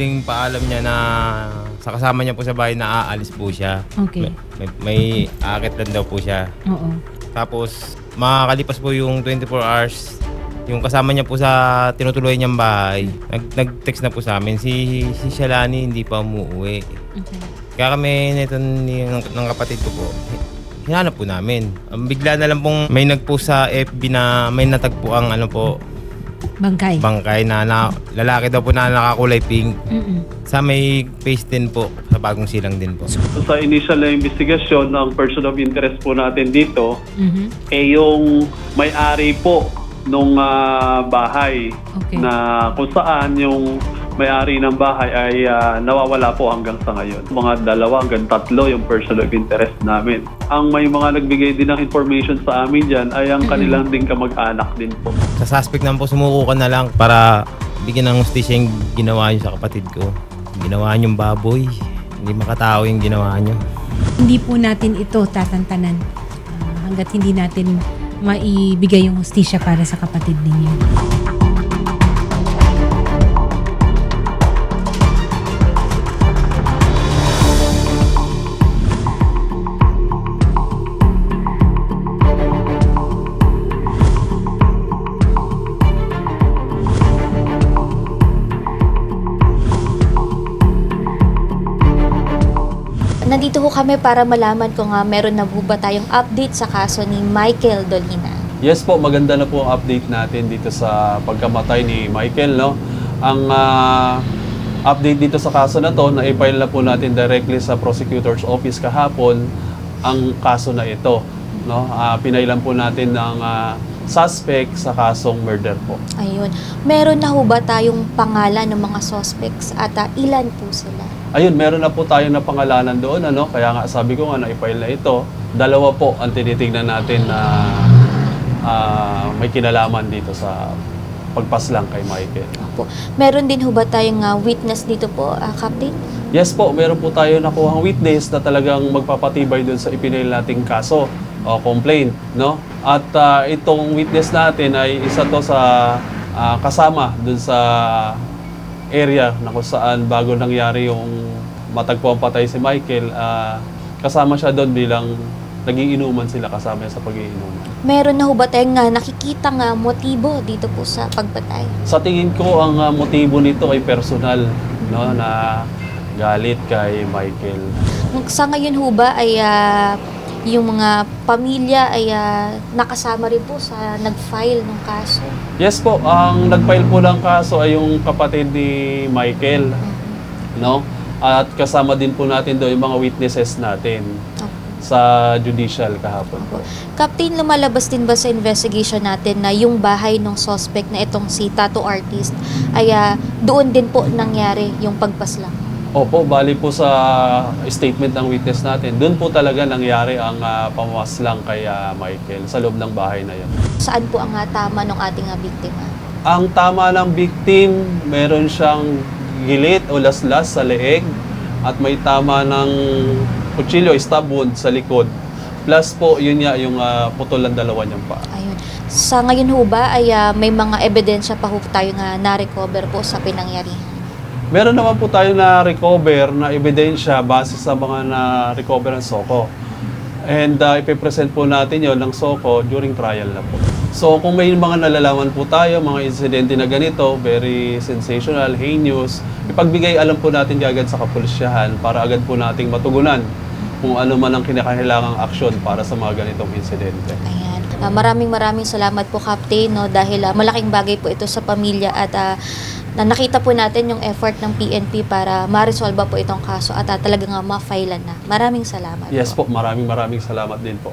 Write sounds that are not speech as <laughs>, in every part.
huling paalam niya na sa kasama niya po sa bahay na aalis po siya. Okay. May, may, may aakit lang daw po siya. Oo. Tapos, makakalipas po yung 24 hours, yung kasama niya po sa tinutuloy niyang bahay, nag, nag-text na po sa amin, si, si Shalani hindi pa umuwi. Okay. Kaya kami nito ni, ng, ng kapatid ko po, hinanap po namin. Um, bigla na lang pong may nag-post sa FB na may natagpo ang ano po, Bangkay. bangkay na, na lalaki daw po na nakakulay pink. Mm-mm. Sa may face din po, sa bagong silang din po. So, sa initial na investigasyon, ang person of interest po natin dito, Mhm. eh yung may-ari po nung ah, bahay Okay. na kung saan yung may-ari ng bahay ay ah, nawawala po hanggang sa ngayon. Mga dalawa hanggang tatlo yung person of interest namin. Ang may mga nagbigay din ng information sa amin dyan ay ang kanilang din kamag-anak din po. Sa suspect naman po, sumuko ka na lang para bigyan ng hustisya yung ginawa niyo sa kapatid ko. Ginawa niyong baboy. Hindi makatao yung ginawa niyo. Hindi po natin ito tatantanan ah, hanggat hindi natin maibigay yung hustisya para sa kapatid ninyo. Nandito ho kami para malaman kung nga meron na po ba tayong update sa kaso ni Michael Dolina. Yes po, maganda na po ang update natin dito sa pagkamatay ni Michael, no? Ang ah, update dito sa kaso na to, na-file na po natin directly sa prosecutor's office kahapon ang kaso na ito, no? Ah, pinailan po natin ng ah, suspect sa kasong murder po. Ayun. Meron na ho ba tayong pangalan ng mga suspects at ah, ilan po sila? Ayun, meron na po tayo na pangalanan doon, ano? Kaya nga sabi ko nga, na-file na ito. Dalawa po ang tinitingnan natin na ah, may kinalaman dito sa pagpaslang kay Michael. Opo. Meron din ho ba tayong ah, witness dito po, ah, Captain? Yes po, meron po tayo nakuhang witness na talagang magpapatibay doon sa ipinail nating kaso o complaint, no? At ah, itong witness natin ay isa to sa ah, kasama doon sa area na kung saan bago nangyari yung matagpuan patay si Michael, ah, kasama siya doon bilang nagiinuman sila kasama sa pagiinuman. Meron na ho ba tayong ah, nakikita nga motibo dito po sa pagpatay? Sa tingin ko, ang ah, motibo nito ay personal, no, na galit kay Michael. Sa ngayon ho ba ay ah, yung mga pamilya ay ah, nakasama rin po sa nag-file ng kaso? Yes po, ang nag-file po ng kaso ay yung kapatid ni Michael, no? At kasama din po natin doon yung mga witnesses natin Opo. sa judicial kahapon po. Captain, lumalabas din ba sa investigation natin na yung bahay ng suspect na itong si Tattoo Artist ay ah, doon din po nangyari yung pagpaslang? Opo, bali po sa statement ng witness natin, doon po talaga nangyari ang uh, pamamaslang kay ah, Michael sa loob ng bahay na yun. Saan po ang ah, tama ng ating ah, biktima? Ang tama ng victim, meron siyang gilit o laslas sa leeg at may tama ng kutsilyo, stab wound sa likod. Plus po, yun nga yung uh, putol ng dalawa niyang paa. Ayun. Sa ngayon ho ba ay ah, may mga ebidensya pa ho tayo nga na-recover po sa pinangyarihan? Meron naman po tayo na recover na ebidensya base sa mga na-recover ng SOCO. And uh, ipipresent po natin yon ng SOCO during trial na po. So kung may mga nalalaman po tayo, mga insidente na ganito, very sensational, heinous, ipagbigay alam po natin agad sa kapulisyahan para agad po nating matugunan kung ano man ang kinakailangang aksyon para sa mga ganitong insidente. Ayan. Ah, maraming maraming salamat po, Captain, no, dahil ah, malaking bagay po ito sa pamilya at ah, na nakita po natin yung effort ng PNP para ma-resolve po itong kaso at ah, talagang uh, ma-filean na. Maraming salamat Yes po, maraming maraming salamat din po.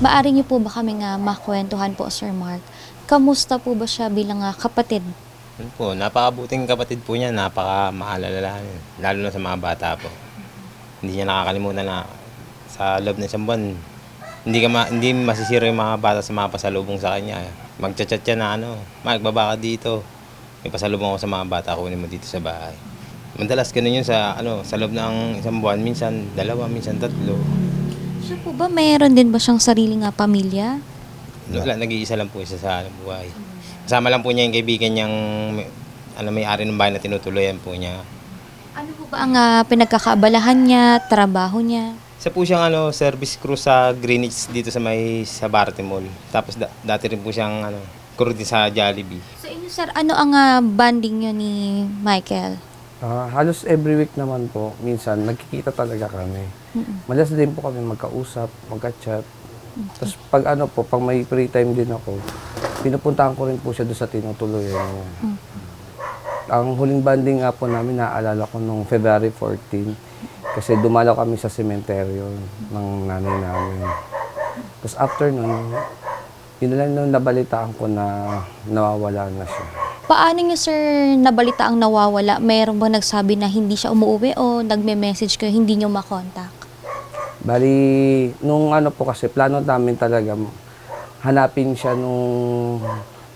Maari niyo po ba kami nga makwentuhan po, Sir Mark? Kamusta po ba siya bilang ah, kapatid? Yun po, napakabuting kapatid po niya, napaka mahalalahan. Lalo na sa mga bata po. Hindi niya nakakalimutan na sa loob ng isang buwan, hindi, ka ma- hindi masisira yung mga bata sa mga pasalubong sa kanya. Magchat-chat siya na ano, Mark, baba ka dito. May pasalubong ako sa mga bata, kunin mo dito sa bahay. Madalas ganun yun sa, ano, sa loob ng isang buwan. Minsan dalawa, minsan tatlo. Siya po ba, mayroon din ba siyang sariling nga pamilya? Wala, nag-iisa lang po siya sa buhay. Kasama lang po niya yung kaibigan niyang may- ano, may-ari ng bahay na tinutuloyan po niya. Ano po ba ang ah, pinagkakaabalahan niya, trabaho niya? Isa po siyang ano, service crew sa Greenwich dito sa may sa Bartimol. Tapos da- dati rin po siyang ano, crew din sa Jollibee. Sa inyo, sir, ano ang ah, banding niyo ni Michael? Ah, halos every week naman po, minsan nagkikita talaga kami. Malas din po kami magkausap, magka-chat. Tapos pag ano po, pag may free time din ako, pinupuntahan ko rin po siya doon sa tinutuloyan niya. Ang huling banding nga po namin, naaalala ko nung February 14, kasi dumalaw kami sa sementeryo ng nanay namin. Tapos after nun, yun lang nung nabalitaan ko na nawawala na siya. Paano niyo, sir, nabalita ang nawawala? Mayroon ba nagsabi na hindi siya umuwi o nagme-message kayo hindi niyo makontak? Bali, nung ano po kasi, plano namin talaga hanapin siya nung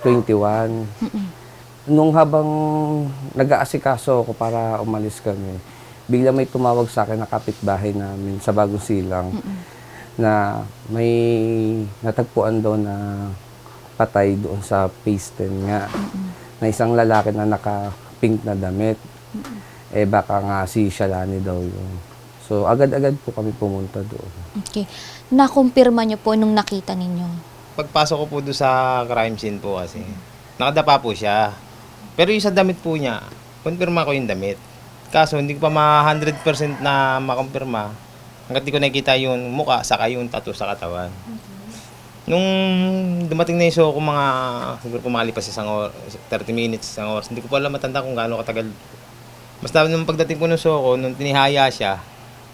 21. Nung habang nag-aasikaso ako para umalis kami, bigla may tumawag sa akin na kapitbahay namin sa Bagong Silang na may natagpuan daw na patay doon sa paste nga na isang lalaki na naka-pink na damit. Eh baka nga si Shalani daw yun. So agad-agad po kami pumunta doon. Okay. Nakumpirma niyo po nung nakita ninyo. Pagpasok ko po doon sa crime scene po kasi, nakadapa po siya. Pero yung sa damit po niya, konfirma ko yung damit. Kaso hindi ko pa ma 100% na makumpirma hanggat di ko nakita yung muka saka yung tattoo sa katawan. Nung dumating na yung show ko mga, siguro pumalipas isang or, 30 minutes, isang oras, hindi ko pa alam matanda kung gaano katagal. Basta nung pagdating ko ng show ko, nung tinihaya siya,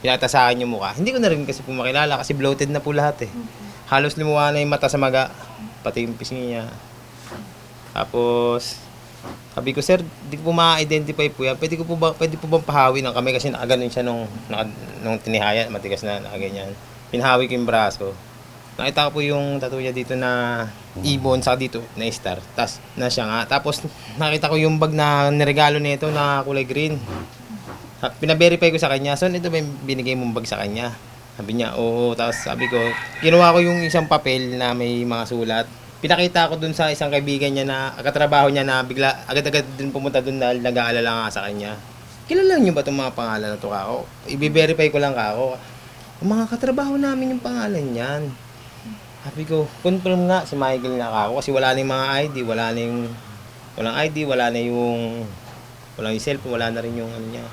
pinata sa akin yung mukha. Hindi ko na rin kasi po makilala kasi bloated na po lahat eh. Halos lumuha na yung mata sa maga, pati yung pisngi niya. Tapos, sabi ko, sir, di ko po ma-identify po yan. Pwede ko po ba, pwede po bang pahawi ng kamay kasi nakaganon siya nung, nung tinihaya, matigas na, nakaganyan. Pinahawi ko yung braso. Nakita ko po yung tattoo niya dito na ibon, saka dito na star. Tas, na siya nga. Tapos, nakita ko yung bag na niregalo nito na kulay green. Pina-verify ko sa kanya, so ito ba yung binigay mong bag sa kanya? Sabi niya, oo. Tapos sabi ko, kinuha ko yung isang papel na may mga sulat. Pinakita ko dun sa isang kaibigan niya na katrabaho niya na bigla agad-agad din pumunta dun dahil nag-aalala nga sa kanya. Kilala niyo ba itong mga pangalan na to kako? I-verify ko lang kako. Mga katrabaho namin yung pangalan niyan. Sabi ko, confirm nga si Michael na kako kasi wala na yung mga ID, wala na yung walang ID, wala na yung walang yung cellphone, wala na rin yung ano niya,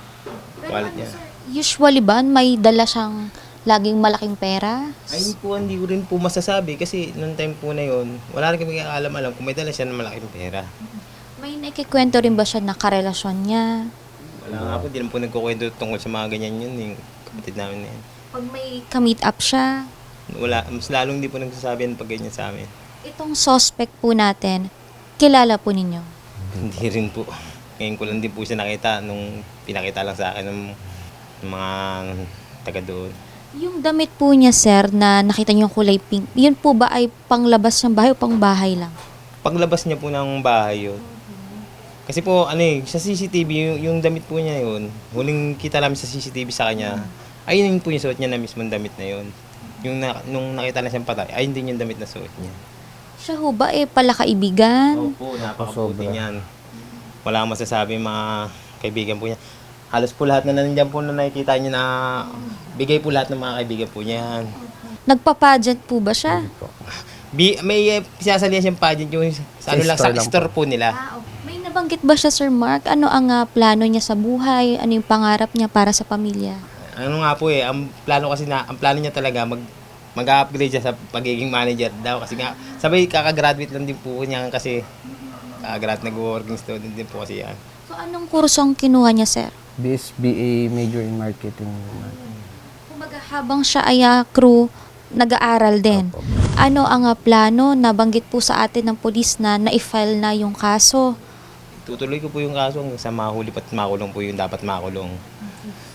wallet niya. Usually ba may dala siyang laging malaking pera? Ay, hindi po, hindi ko rin po masasabi kasi noong time po na yon wala rin kami alam-alam kung may dala siya ng malaking pera. May nakikwento rin ba siya na karelasyon niya? Wala nga po, hindi naman po nagkukwento tungkol sa mga ganyan yun, yung kapatid namin na yun. Pag may ka-meet up siya, Wala, mas lalong hindi po nagsasabi yan pag ganyan sa amin. itong suspect po natin, kilala po ninyo? hindi rin po. Ngayon ko lang din po siya nakita nung pinakita lang sa akin ng, ng mga taga doon. Yung damit po niya, sir, na nakita niyo yung kulay pink, yun po ba ay panglabas ng bahay o pang bahay lang? Paglabas niya po ng bahay yun, kasi po, ano eh, sa CCTV, yung, yung damit po niya yun, huling kita namin sa CCTV sa kanya, ayun yung po yung suot niya na mismong damit na yun. Yung na, nung nakita na siyang patay, ayun din yung damit na suot niya. Siya ho ba eh pala kaibigan? Opo, napakabuti Sobra. niyan. Wala akong masasabi yung mga kaibigan po niya. Halos po lahat na nandiyan po na nakikita niyo na bigay po lahat ng mga kaibigan po niya yan. Nagpa-pageant po ba siya? Bi, may uh, sinasalihan siyang pageant yung sa ano Sa lang, sa store lang store po nila. May nabanggit ba siya, Sir Mark? Ano ang ah, plano niya sa buhay? Ano yung pangarap niya para sa pamilya? Ano nga po eh, ang plano kasi na, ang plano niya talaga mag mag-upgrade siya sa pagiging manager daw kasi nga sabay kakagraduate lang din po niya kasi kakagraduate nag-working student din po kasi yan. So, anong kursong kinuha niya, Sir? BSBA major in marketing naman. Kumbaga, habang siya ay ah, crew, nag-aaral din. Ano ang ah, plano? Nabanggit po sa atin ng polis na na-file na yung kaso. Tutuloy ko po yung kaso hanggang sa mahuli pat makulong po yung dapat makulong.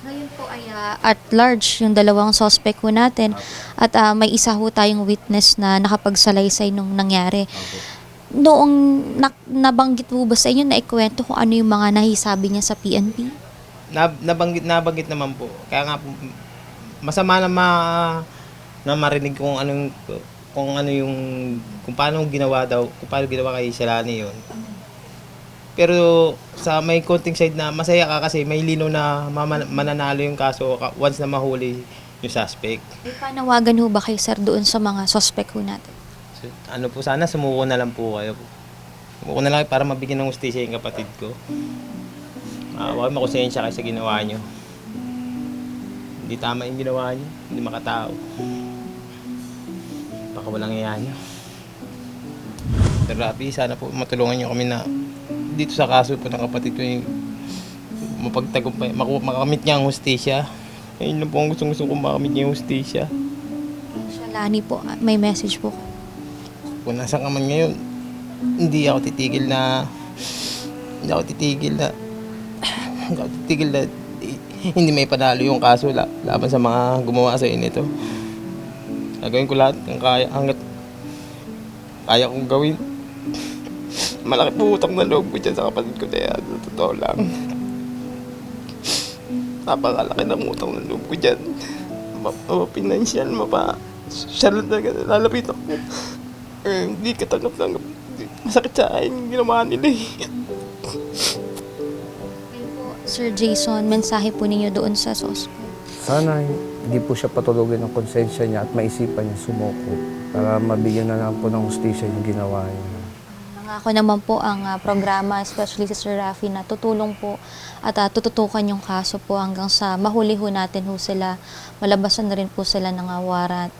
Ngayon po ay ah, at large yung dalawang suspect po natin at ah, may isa ho tayong witness na nakapagsalaysay nung nangyari. Noong nak- nabanggit po ba sa inyo na ikwento kung ano yung mga nahisabi niya sa PNP? Na, nabanggit, nabanggit naman po. Kaya nga po, masama na ma, na marinig kung anong, kung ano yung, kung paano ginawa daw, kung paano ginawa kay Shalani yun. Pero sa may konting side na masaya ka kasi may lino na mama- mananalo yung kaso ka- once na mahuli yung suspect. May panawagan ho ba kayo, sir, doon sa mga suspect ho natin? So, ano po sana, sumuko na lang po kayo. Sumuko na lang para mabigyan ng ustisya yung kapatid ko. Uh, huwag makusensya kayo sa ginawa nyo. Hindi tama yung ginawa nyo. Hindi makatao. Baka walang iya nyo. Sir Rafi, sana po matulungan nyo kami na dito sa kaso po ng kapatid ko yung mapagtagumpay, makamit niya ang hustisya. Ayun lang po ang gustong gusto kong makamit niya yung hustisya. Shalani po, may message po. kung nasa ka man ngayon, hindi ako titigil na hindi ako titigil na <laughs> titigil na di- hindi may panalo yung kaso la, laban sa mga gumawa sa nito. Gagawin ko lahat ng kaya hanggat kaya kong gawin. Malaki po utang na loob ko dyan sa kapatid ko kaya sa totoo lang. Napakalaki ng utang na loob ko dyan. Mapa financial, mapa siya lang talaga lalapit ako. Eh, hindi ka tanggap-tanggap. Masakit sa akin ginawa nila eh. Sir Jason, mensahe po ninyo doon sa suspect. Sana hindi po siya patulogin ng konsensya niya at maisipan niya sumuko para mabigyan na lang po ng hustisya yung ginawa niya. Nangako naman po ang ah, programa, especially si Sir Rafi, na tutulong po at ah, tututukan yung kaso po hanggang sa mahuli ho natin ho sila. Malabasan na rin po sila ng ah, warrant.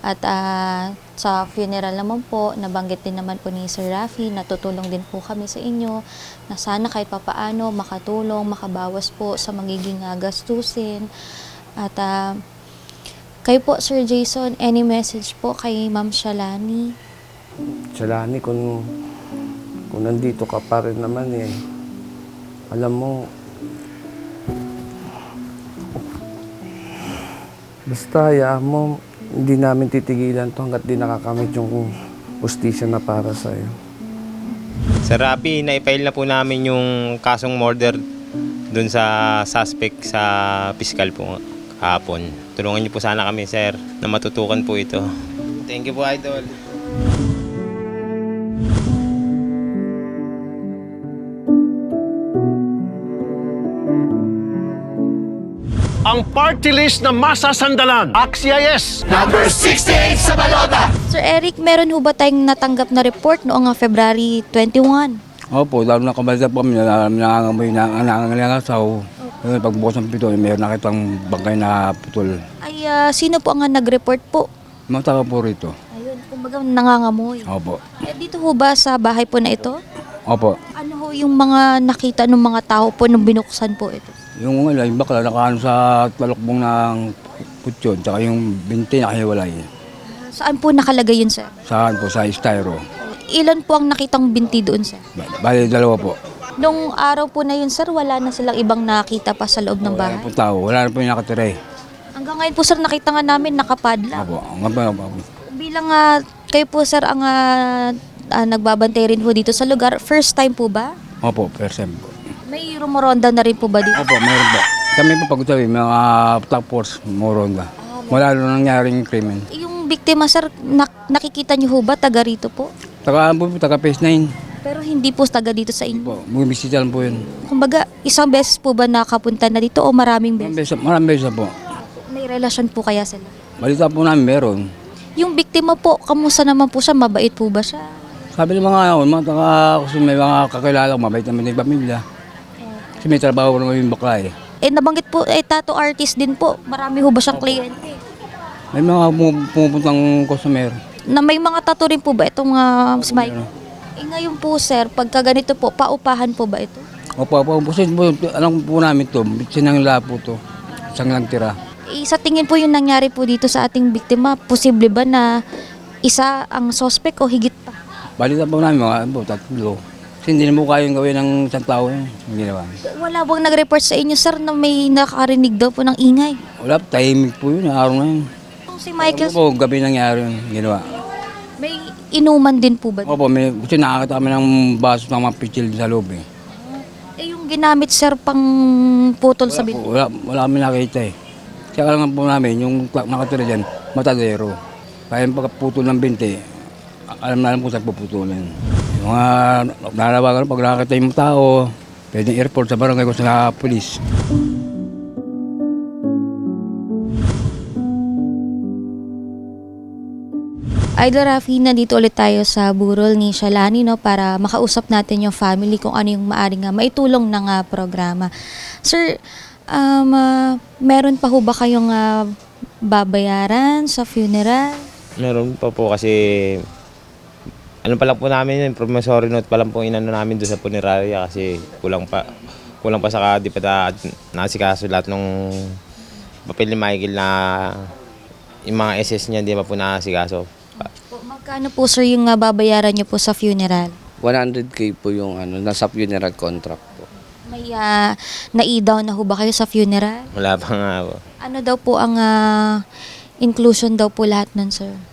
At ah, sa funeral naman po, nabanggit din naman po ni Sir Rafi na tutulong din po kami sa inyo na sana kahit papaano makatulong, makabawas po sa magiging ah, gastusin. At ah, kayo po, Sir Jason, any message po kay Ma'am Shalani? Shalani, kung, kung nandito ka pa rin naman eh, alam mo, basta hayaan mo, hindi namin titigilan to hanggat di nakakamit yung justisya na para. Sa Rappi, na-file na po namin yung kasong murder dun sa suspect sa piskal po kahapon. Tulungan niyo po sana kami, sir, na matutukan po ito. Thank you po, Idol. Ang party list na masasandalan. Axia yes! Sir Eric, meron ho ba tayong natanggap na report noong ah, February 21? Opo, lalo na kabalita po kami, na nangangamoy na nangangalangasaw. Eh, pagbukas ng pito, mayroon nakitang bangkay na putol. Ay, ah, sino po ang ah, nag-report po? Mga taga po rito. Ayun, kumbaga nangangamoy. Opo. Eh, dito ho ba sa bahay po na ito? Opo. Ano ho yung mga nakita ng mga tao po nung binuksan po ito? Yung ano, yung bakla nakaano sa talukbong ng putyon, tsaka yung binti nakahiwalay. Saan po nakalagay yun, sir? Saan po? Sa styro. Ilan po ang nakitang binti doon, sir? Ba- Bali, dalawa po. Nung araw po na yun, sir, wala na silang ibang nakita pa sa loob ng Wala bahay. na po tao, wala na po yung nakatira eh. Hanggang ngayon po, sir, nakita nga namin nakapadla. Opo, nga po, opo. Bilang ah, kayo po, sir, ang ah, ah, nagbabantay rin po dito sa lugar, first time po ba? Opo, percent po. May rumoronda na rin po ba dito? Opo, mayroon po. Kami po pag sabi, mga top force, moronda. Wala na nangyaring krimen. Yung biktima, sir, nak- nakikita niyo ho ba taga rito po? Taga, po, taga phase 9. Pero hindi po taga dito sa inyo. Po, bumibisita lang po yun. Kumbaga, isang beses po ba nakapunta na dito o maraming Maraming beses? beses, maraming beses po. May relasyon po kaya sila? Balita po namin meron. Yung biktima po, kamusta naman po siya? Mabait po ba siya? Sabi ng mga ano, mga taga, kasi may mga kakilala ko, mabait naman yung pamilya. Kasi may trabaho naman yung bakla eh. Eh, nabanggit po, eh, tattoo artist din po. Marami ho ba siyang kliyente? May mga pumu- pumupuntang customer. Na may mga tattoo rin po ba itong uh, smile? Eh, ngayon po, sir, pagka ganito po, paupahan po ba ito? Opo, opo, po, po, alam po namin to, sinangla po to. Isang lang tira. Eh, sa tingin po yung nangyari po dito sa ating biktima, posible ba na isa ang suspect o higit pa? Balita po namin mga ano po, tatlo. Kasi hindi na mo kayang gawin ng isang tao yun. Hindi naman. Wala bang nag-report sa inyo, sir, na may nakarinig daw po ng ingay? Wala, tahimik po yun, araw na yun. Itong si Michael, Opo, gabi nangyari yun, ginawa. may inuman din po ba? Opo, may, kasi nakakita kami ng baso ng mga pichil sa loob eh. Eh, yung ginamit sir pang putol sa binti? Wala, wala kami nakita eh. Kaya lang po namin, yung clock nakatira dyan, matadero. Kaya yung pagputol ng binti, alam na alam kung saan puputulin. Mga nalawagan, pag nakakita yung tao, pwedeng airport sa barangay ko sa polis. Idol Rafi, nandito ulit tayo sa burol ni Shalani no, para makausap natin yung family kung ano yung maaring nga maitulong ng ah, programa. Sir, um, ah, meron pa ho ba kayong ah, babayaran sa funeral? Meron pa po kasi ano pa lang po namin yun, promissory note pa lang po inano namin doon sa punerarya kasi kulang pa kulang pa sa di pa na, nasikaso lahat ng papel ni Michael na yung mga SS niya di pa po nasikaso. Po, magkano po sir yung ah, babayaran niyo po sa funeral? 100k po yung ano, nasa funeral contract po. May uh, na-down na ho ba kayo sa funeral? Wala pa nga po. Ano daw po ang ah, inclusion daw po lahat nun sir?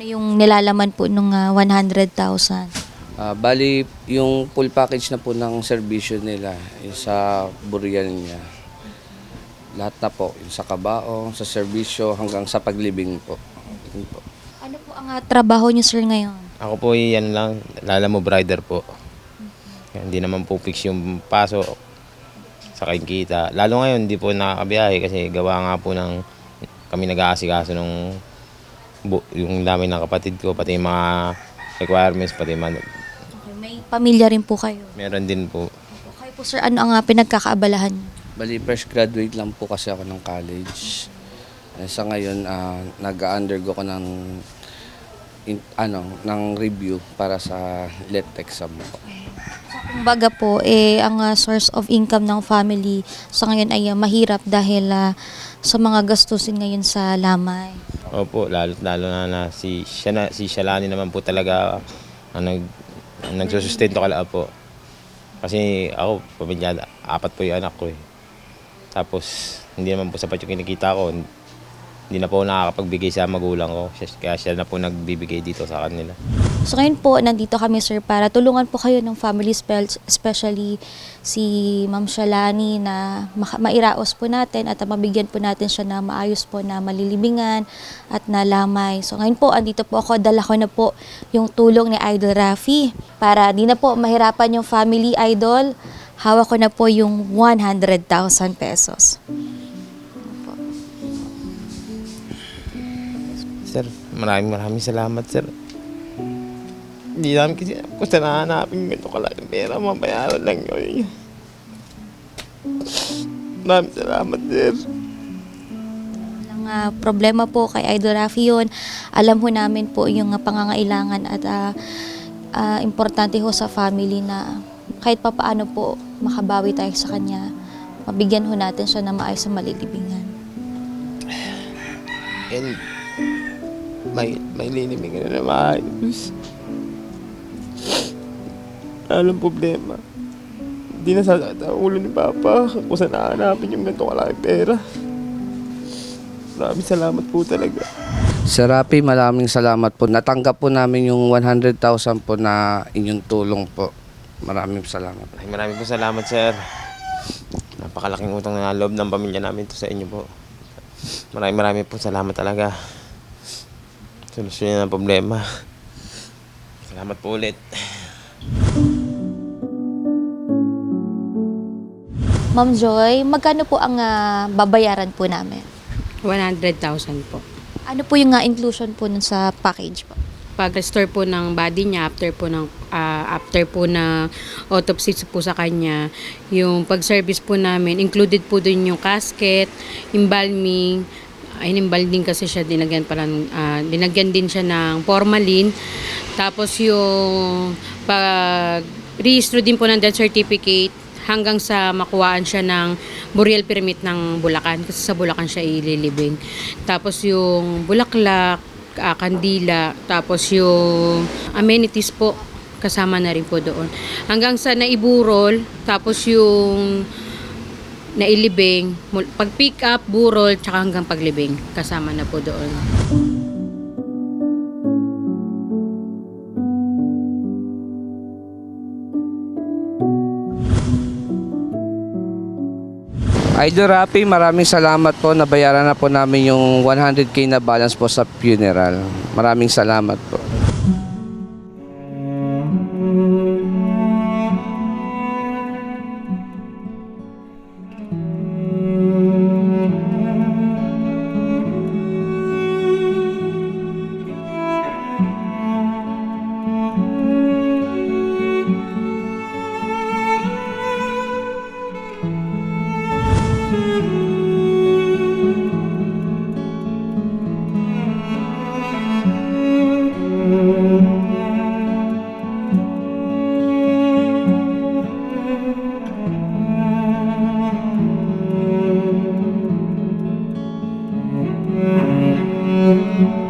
Ano yung nilalaman po nung ah, 100,000? Ah, bali, yung full package na po ng serbisyo nila sa burial niya. Lahat na po, yung sa kabaong, sa serbisyo, hanggang sa paglibing po. Yun po. Ano po ang ah, trabaho niyo sir ngayon? Ako po yan lang, lala mo brider po. Kaya Hindi naman po fix yung paso sa kita. Lalo ngayon, hindi po nakakabiyahe kasi gawa nga po ng kami nag-aasikaso nung yung dami ng kapatid ko, pati yung mga requirements, pati man, Okay, may pamilya rin po kayo. meron din po. Okay po sir, ano ang ah, pinagkakaabalahan niyo? Bali, fresh graduate lang po kasi ako ng college. Eh, sa ngayon, ah, nag-undergo ko ng in- ano, ng review para sa let exam po. Kumbaga po, eh, ang ah, source of income ng family sa ngayon ay ah, mahirap dahil ah, sa mga gastusin ngayon sa lamay. Opo, lalo, lalo na, na si, siya na, si Shalani naman po talaga ang nag, ang nagsusustento kala po. Kasi ako, pamilya, apat po yung anak ko eh. Tapos, hindi naman po sapat yung kinikita ko. Hindi na po nakakapagbigay sa magulang ko. Kaya siya na po nagbibigay dito sa kanila. So ngayon po, nandito kami sir para tulungan po kayo ng family spells, especially si Ma'am Shalani na mairaos po natin at mabigyan po natin siya na maayos po na malilibingan at na lamay. So ngayon po, andito po ako, dala ko na po yung tulong ni Idol Rafi para di na po mahirapan yung family idol. Hawak ko na po yung 100,000 pesos. Maraming maraming salamat, sir. Hindi namin kasi alam kung saan hahanapin ganito kalaking pera. Mabayaran lang yun. Maraming salamat, sir. Walang ah, problema po kay Idol Rafi yun. Alam ho namin po yung ah, pangangailangan at ah, ah, importante ho sa family na kahit papaano po makabawi tayo sa kanya. Mabigyan ho natin siya na maayos sa malilibingan. And may, may linimig na na maayos. Anong problema? Hindi na sa sa ulo ni Papa kung saan hahanapin yung ganito kalaking pera. Maraming salamat po talaga. Sir Rapi, maraming salamat po. Natanggap po namin yung 100,000 po na inyong tulong po. Maraming salamat. Ay, maraming po salamat, sir. Napakalaking utang na loob ng pamilya namin to sa inyo po. Maraming maraming po salamat talaga. Solusyon ng problema. Salamat po ulit. Ma'am Joy, magkano po ang ah, babayaran po namin? 100,000 po. Ano po yung ah, inclusion po nun sa package po? Pag-restore po ng body niya after po ng ah, after po na autopsy po sa kanya, yung pag-service po namin, included po dun yung casket, embalming, ay din kasi siya dinagyan pala ng, ah, dinagyan din siya ng formalin. Tapos yung pag rehistro din po ng death certificate hanggang sa makuhaan siya ng burial permit ng Bulacan kasi sa Bulacan siya ililibing. Tapos yung bulaklak, ah, kandila, tapos yung amenities po kasama na rin po doon. Hanggang sa naiburol, tapos yung nailibing, mul- pag pick up, burol, tsaka hanggang paglibing, kasama na po doon. Idol Rapi, maraming salamat po. Nabayaran na po namin yung 100k na balance po sa funeral. Maraming salamat po. Thank